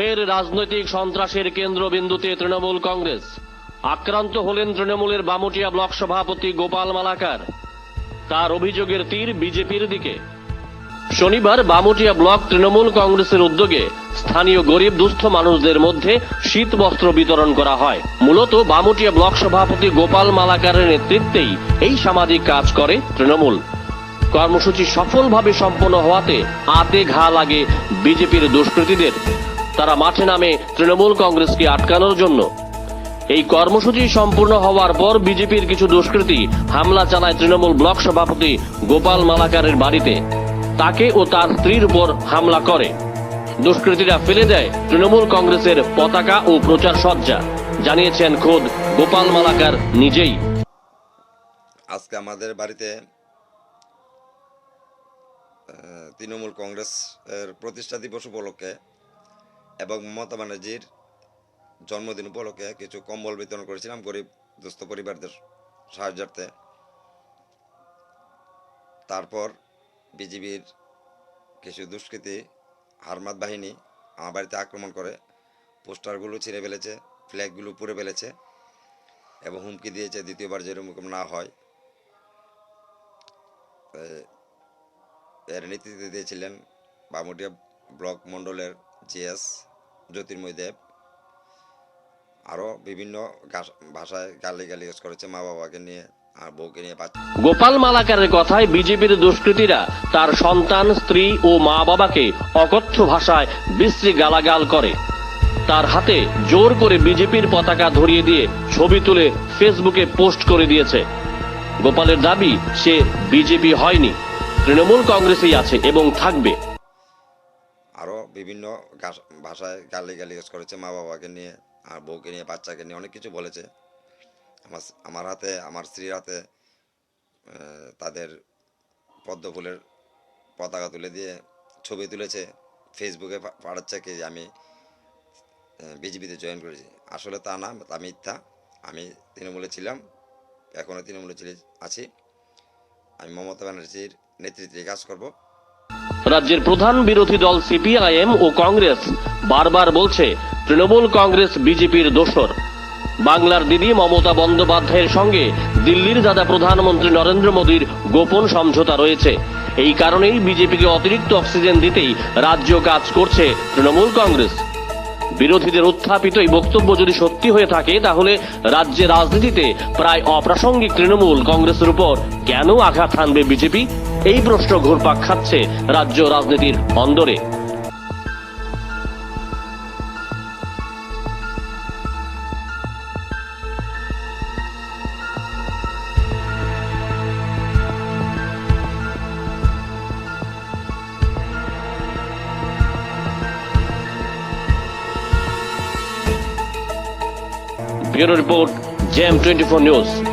ফের রাজনৈতিক সন্ত্রাসের কেন্দ্রবিন্দুতে তৃণমূল কংগ্রেস। আক্রান্ত হলেন তৃণমূলের বামুটিয়া ব্লক সভাপতি গোপাল মালাকার। তার অভিযোগের তীর বিজেপির দিকে। শনিবার বামুটিয়া ব্লক তৃণমূল কংগ্রেসের উদ্যোগে স্থানীয় গরিব দুস্থ মানুষদের মধ্যে শীত বস্ত্র বিতরণ করা হয়। মূলত বামুটিয়া ব্লক সভাপতি গোপাল মালাকারের নেতৃত্বেই এই সামাজিক কাজ করে তৃণমূল। কর্মসূচি সফলভাবে সম্পন্ন হওয়াতে আতে ঘা লাগে বিজেপির দুষ্কৃতীদের। তারা মাঠে নামে তৃণমূল কংগ্রেসকে আটকানোর জন্য। এই কর্মসূচি সম্পূর্ণ হওয়ার পর বিজেপির কিছু দুষ্কৃতী হামলা চালায় তৃণমূল ব্লক সভাপতি গোপাল মালাকারের বাড়িতে। তাকে ও তার স্ত্রীর উপর হামলা করে। দুষ্কৃতীরা ফেলে দেয় তৃণমূল কংগ্রেসের পতাকা ও প্রচার সজ্জা, জানিয়েছেন খোদ গোপাল মালাকার নিজেই। আজকে আমাদের বাড়িতে তৃণমূল কংগ্রেসের প্রতিষ্ঠা দিবস উপলক্ষে এবং মমতা ব্যানার্জির জন্মদিন উপলক্ষে কিছু কম্বল বিতরণ করেছিলাম গরিব দুস্থ পরিবারদের সাহায্যার্থে। তারপর বিজিবির কিছু দুষ্কৃতী হারমাত বাহিনী আমার বাড়িতে আক্রমণ করে, পোস্টারগুলো ছিঁড়ে ফেলেছে, ফ্ল্যাগগুলো পুড়ে ফেলেছে এবং হুমকি দিয়েছে দ্বিতীয়বার যেরকম না হয়। এর নেতৃত্বে দিয়েছিলেন বামুটিয়া ব্লক মণ্ডলের জিএস জ্যোতির্ময় দেব আরও বিভিন্ন ভাষায় গালি গালিগাজ করেছে মা বাবাকে নিয়ে আর বউকে নিয়ে গোপাল মালাকারের কথায় বিজেপির দুষ্কৃতীরা তার সন্তান, স্ত্রী ও মা বাবাকে অকথ্য ভাষায় বিশ্রী গালাগাল করে। তার হাতে জোর করে বিজেপির পতাকা ধরিয়ে দিয়ে ছবি তুলে ফেসবুকে পোস্ট করে দিয়েছে। গোপালের দাবি, সে বিজেপি হয়নি। তৃণমূল কংগ্রেসেই আছে এবং থাকবে। আরও বিভিন্ন ভাষায় গালি গালিগাজ করেছে মা বাবাকে নিয়ে আর বউকে নিয়ে, বাচ্চাকে নিয়ে অনেক কিছু বলেছে। আমার আমার হাতে, আমার স্ত্রীর হাতে তাদের পদ্ম ফুলের পতাকা তুলে দিয়ে ছবি তুলেছে। ফেসবুকে পাঠাচ্ছে কি আমি বিজেপিতে জয়েন করেছি। আসলে তা না, তা মিথ্যা। আমি তৃণমূলে ছিলাম এখনও তৃণমূলে ছিল, আছি। আমি মমতা ব্যানার্জির নেতৃত্বে কাজ করব। রাজ্যের প্রধান বিরোধী দল সিপিআইএম ও কংগ্রেস বারবার বলছে, তৃণমূল কংগ্রেস বিজেপির দোসর বাংলার দিদি মমতা বন্দ্যোপাধ্যায়ের সঙ্গে দিল্লির দাদা প্রধানমন্ত্রী নরেন্দ্র মোদীর গোপন সমঝোতা রয়েছে। এই কারণেই বিজেপিকে অতিরিক্ত অক্সিজেন দিতেই রাজ্য কাজ করছে তৃণমূল কংগ্রেস। বিরোধীদের উত্থাপিত এই বক্তব্য যদি সত্যি হয়ে থাকে, তাহলে রাজ্যের রাজনীতিতে প্রায় অপ্রাসঙ্গিক তৃণমূল কংগ্রেসের উপর কেন আঘাত হানবে বিজেপি? এই প্রশ্ন ঘুরপাক খাচ্ছে রাজ্য রাজনীতির অন্দরে। রিপোর্ট জেম টোয়েন্টি ফোর নিউজ।